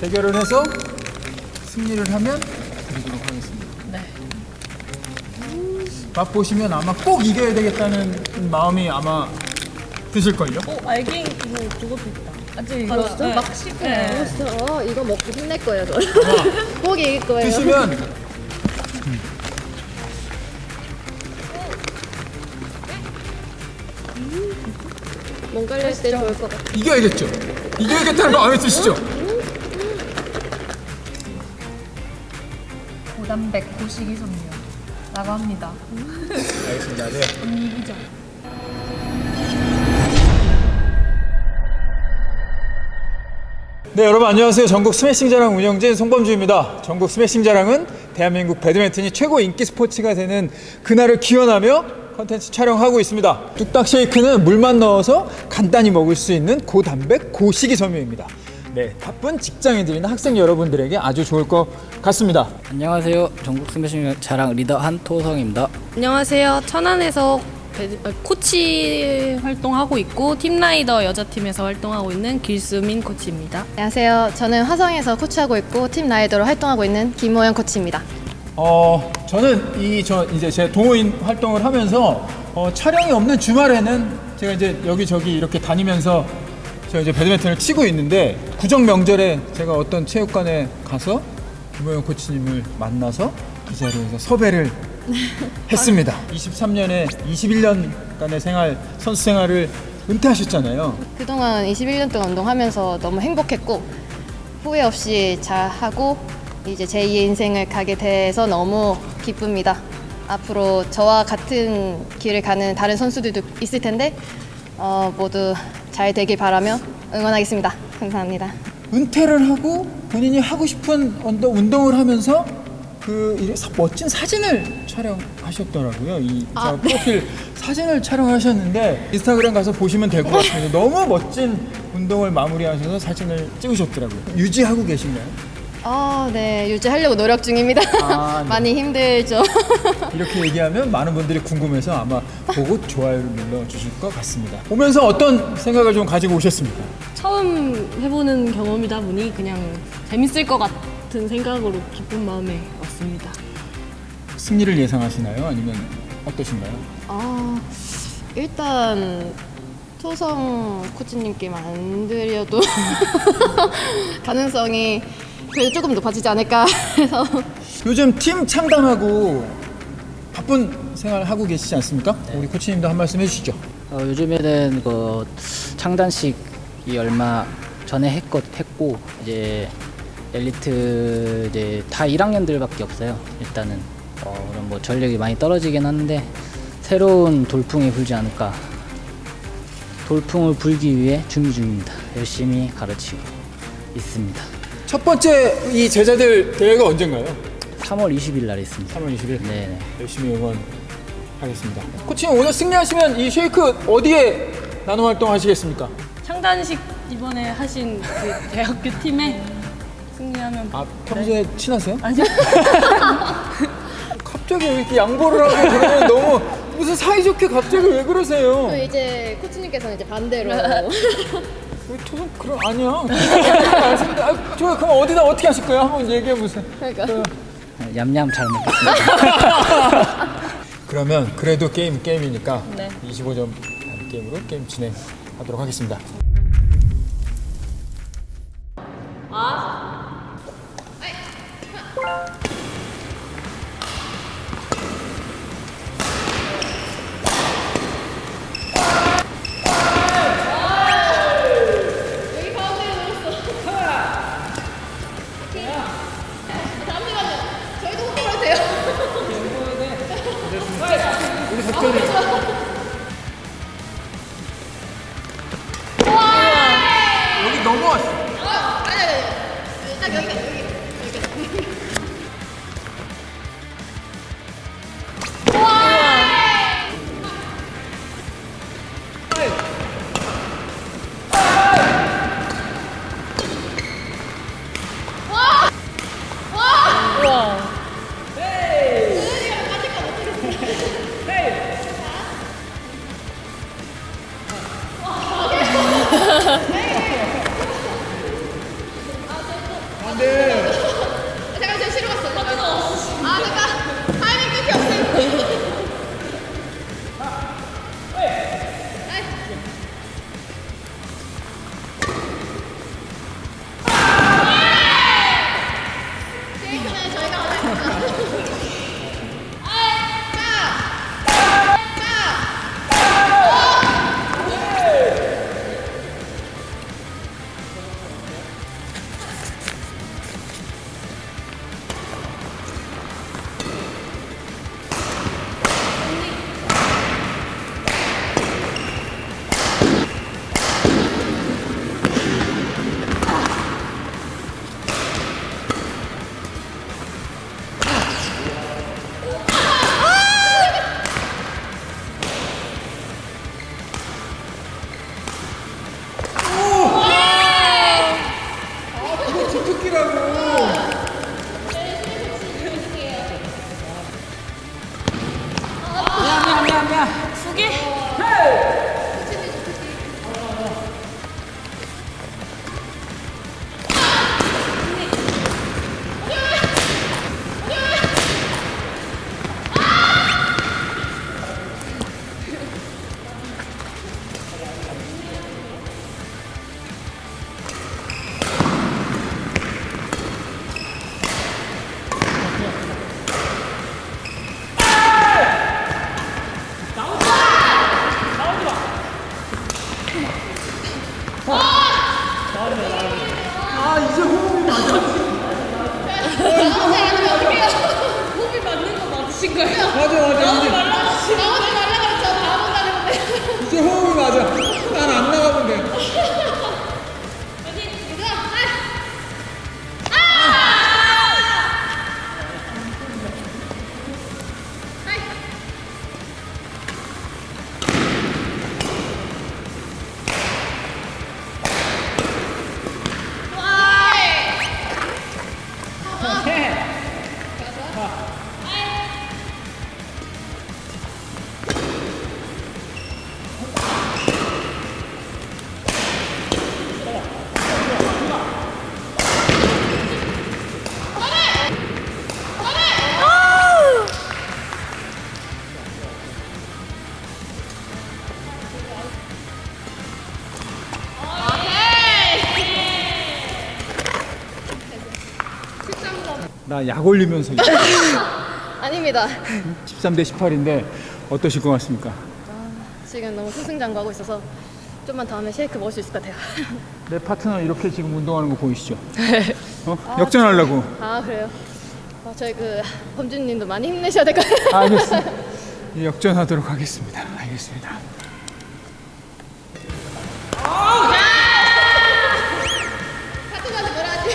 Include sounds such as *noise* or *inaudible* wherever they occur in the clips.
대결을 해서 승리를 하면 드리도록 하겠습니다. 네. 맛 보시면 아마 꼭 이겨야 되겠다는 마음이 아마 드실걸요? 어, 알갱이 이거 그것도 있다. 아직 이거 진짜? 막 씹고. 어, 진짜 어, 이거 먹고 힘낼 거예요, 저. *laughs* 꼭 이길 거예요. 드시면 몸 깔릴 때 좋을 것 같아. 이겨야겠죠? 이겨야겠다는 마음이 드시죠? 고단백 고식이 섬유라고 합니다. 알겠습니다. 네. 이기죠. 네 여러분 안녕하세요 전국 스매싱 자랑 운영진 송범주입니다 전국 스매싱 자랑은 대한민국 배드민턴이 최고 인기 스포츠가 되는 그날을 기원하며 컨텐츠 촬영하고 있습니다 뚝딱 쉐이크는 물만 넣어서 간단히 먹을 수 있는 고단백 고식이 섬유입니다 네 바쁜 직장인들이나 학생 여러분들에게 아주 좋을 것 같습니다 안녕하세요. 전국 스매싱 자랑 리더 한토성입니다. 안녕하세요. 천안에서 아, 코치 활동하고 있고 팀라이더 여자팀에서 활동하고 있는 길수민 코치입니다. 안녕하세요. 저는 화성에서 코치하고 있고 팀 라이더로 활동하고 있는 김호영 코치입니다. 어 저는 이 저 이제 제 동호인 활동을 하면서 어, 촬영이 없는 주말에는 제가 이제 여기저기 이렇게 다니면서 제가 이제 배드민턴을 치고 있는데 구정 명절에 제가 어떤 체육관에 가서 김호영 코치님을 만나서 그 자리에서 섭외를 *laughs* 했습니다. 23년에 21년간의 생활 선수 생활을 은퇴하셨잖아요. 그동안 21년 동안 운동하면서 너무 행복했고 후회 없이 잘 하고 이제 제2의 인생을 가게 돼서 너무 기쁩니다. 앞으로 저와 같은 길을 가는 다른 선수들도 있을 텐데 어, 모두 잘 되길 바라며 응원하겠습니다. 감사합니다. 은퇴를 하고 본인이 하고 싶은 언더 운동을 하면서 그 이래 사- 멋진 사진을 촬영하셨더라고요. 이 아, 저 프로필 사진을 촬영하셨는데 인스타그램 가서 보시면 될 것 같습니다. 너무 멋진 운동을 마무리하셔서 사진을 찍으셨더라고요. 유지하고 계신가요? 아, 네. 유지하려고 노력 중입니다. 아, 네. *laughs* 많이 힘들죠. *laughs* 이렇게 얘기하면 많은 분들이 궁금해서 아마 보고 좋아요를 눌러 주실 것 같습니다. 보면서 어떤 생각을 좀 가지고 오셨습니까? 처음 해보는 경험이다 보니 그냥 재밌을 것 같은 생각으로 기쁜 마음에 왔습니다. 승리를 예상하시나요? 아니면 어떠신가요? 아, 일단 토성 코치님께 안 드려도 *laughs* 가능성이 그래도 조금 높아지지 않을까 *laughs* 해서 요즘 팀 창단하고 바쁜 생활 하고 계시지 않습니까? 우리 코치님도 한 말씀 해주시죠. 어, 요즘에는 그 창단식이 얼마 전에 했고, 했고 이제 엘리트 이제 다 1학년들밖에 없어요. 일단은 어, 그럼 뭐 전력이 많이 떨어지긴 하는데 새로운 돌풍이 불지 않을까. 돌풍을 불기 위해 준비 중입니다. 열심히 가르치고 있습니다. 첫 번째 이 제자들 대회가 언젠가요? 3월 20일 날 있습니다. 3월 20일. 네네. 열심히 응원하겠습니다. 코치님 오늘 승리하시면 이 쉐이크 어디에 나눔 활동 하시겠습니까? 창단식 이번에 하신 그 대학교 팀에 승리하면 아 평소에 친하세요? 아니요. *laughs* 갑자기 왜 이렇게 양보를 하고 그러면 너무 무슨 사이좋게 갑자기 왜 그러세요? 이제 코치님께서는 이제 반대로 *laughs* 우리 토성 그럼 아니야. 아, 저 그럼 어디다 어떻게 하실 거예요? 한번 얘기해 보세요. 그러니까 어, 얌얌 잘 먹겠습니다. *laughs* 그러면 그래도 게임 게임이니까 네. 25점 하는 게임으로 게임 진행하도록 하겠습니다. 아 이제 호흡이 맞아. 호흡이 맞는 거 맞으신 거예요? 맞아 맞아 이제 나오지 말라 그랬죠. 다음 온다는데. 이제 호흡이 맞아. 나 약 올리면서 *laughs* 아닙니다. 13대 18인데 어떠실 것 같습니까? 지금 너무 승승장구하고 있어서 좀만 더 하면 쉐이크 먹을 수 있을 것 같아요. *laughs* 내 파트너 이렇게 지금 운동하는 거 보이시죠? 어? 역전하려고. 아 그래요? 어, 저희 그 범준님도 많이 힘내셔야 될 것 같아요. 알겠습니다. 역전하도록 하겠습니다. 알겠습니다. 파트너한테 뭐라 하지?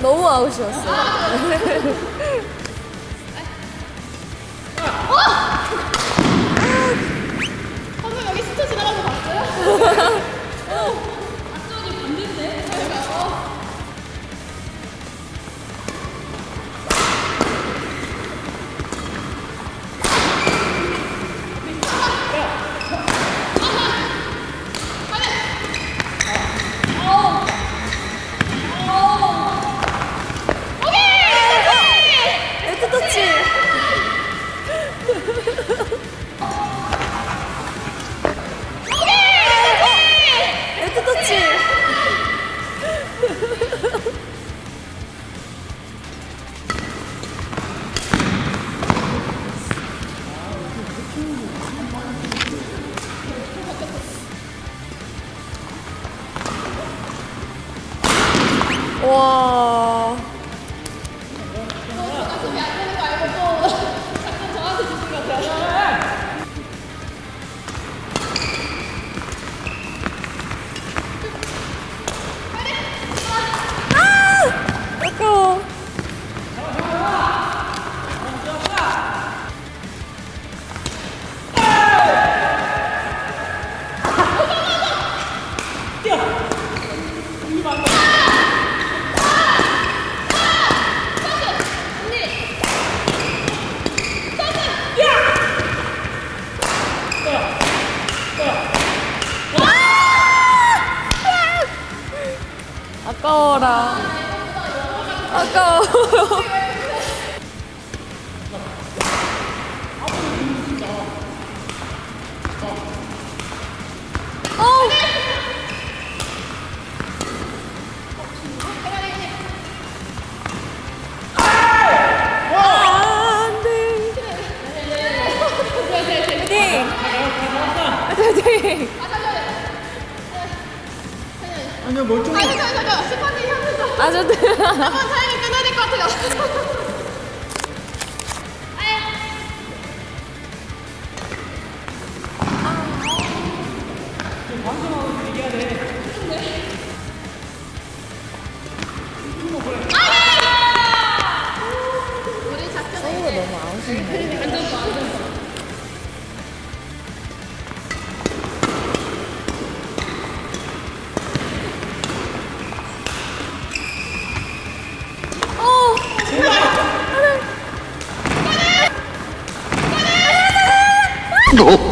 너무 아웃이었어요. *laughs* 아까워라. 아까워. *laughs* 아니요 멀쩡해. 아, 저 와.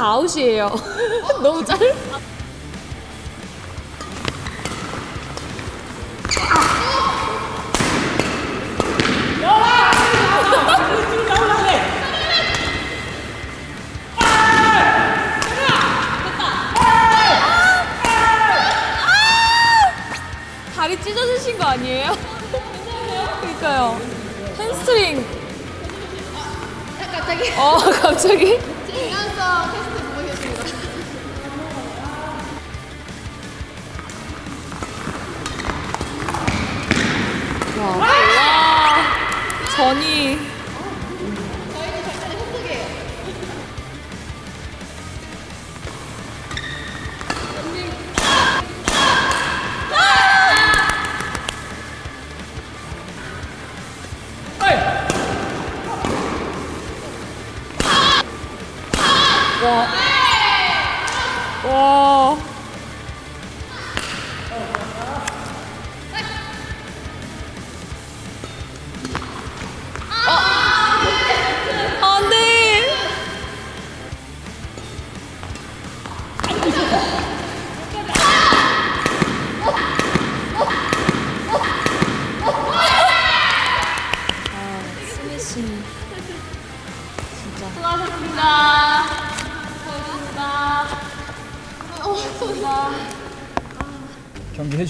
다 아웃이에요. *laughs* 너무 짧. 다리 찢어지신 거 아니에요? 그러니까요. 햄스트링. 갑자기? 어, 갑자기? 와, 와, 전이.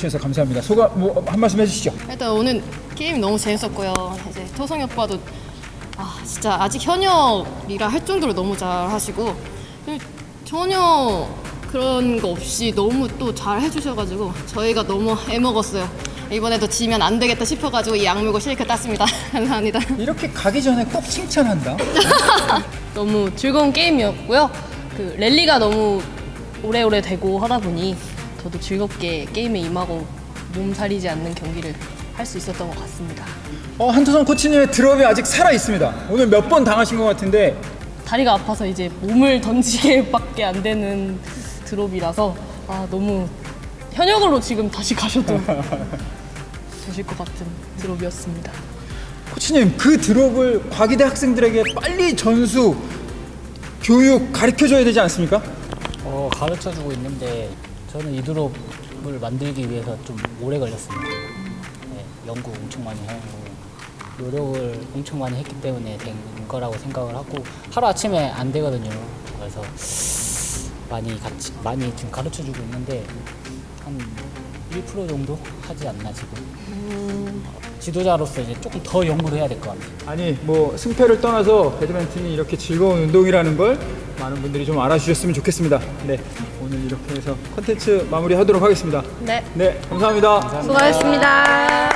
해주셔서 감사합니다. 소감 뭐 한 말씀 해주시죠. 일단 오늘 게임 너무 재밌었고요. 이제 토성이 오빠도 아 진짜 아직 현역이라 할 정도로 너무 잘 하시고 전혀 그런 거 없이 너무 또 잘 해주셔가지고 저희가 너무 애먹었어요. 이번에도 지면 안 되겠다 싶어가지고 이 악물고 실컷 땄습니다. *laughs* 감사합니다. 이렇게 가기 전에 꼭 칭찬한다. *laughs* 너무 즐거운 게임이었고요. 그 랠리가 너무 오래오래 되고 하다 보니 저도 즐겁게 게임에 임하고 몸살이지 않는 경기를 할 수 있었던 것 같습니다. 어, 한두성 코치님의 드롭이 아직 살아 있습니다. 오늘 몇 번 당하신 것 같은데 다리가 아파서 이제 몸을 *laughs* 던지게밖에 안 되는 드롭이라서 아 너무 현역으로 지금 다시 가셔도 *laughs* 되실 것 같은 드롭이었습니다. 코치님 그 드롭을 과기대 학생들에게 빨리 전수 교육 가르쳐 줘야 되지 않습니까? 어, 가르쳐 주고 있는데 저는 이 드롭을 만들기 위해서 좀 오래 걸렸습니다. 네, 연구 엄청 많이 하고 노력을 엄청 많이 했기 때문에 된 거라고 생각을 하고 하루 아침에 안 되거든요. 그래서 많이 같이 많이 지금 가르쳐 주고 있는데 한 1% 정도 하지 않나 지금. 어, 지도자로서 이제 조금 더 연구를 해야 될 것 같아요. 아니 뭐 승패를 떠나서 배드민턴이 이렇게 즐거운 운동이라는 걸 많은 분들이 좀 알아주셨으면 좋겠습니다. 네 오늘 이렇게 해서 컨텐츠 마무리하도록 하겠습니다. 네. 네 감사합니다. 수고하셨습니다.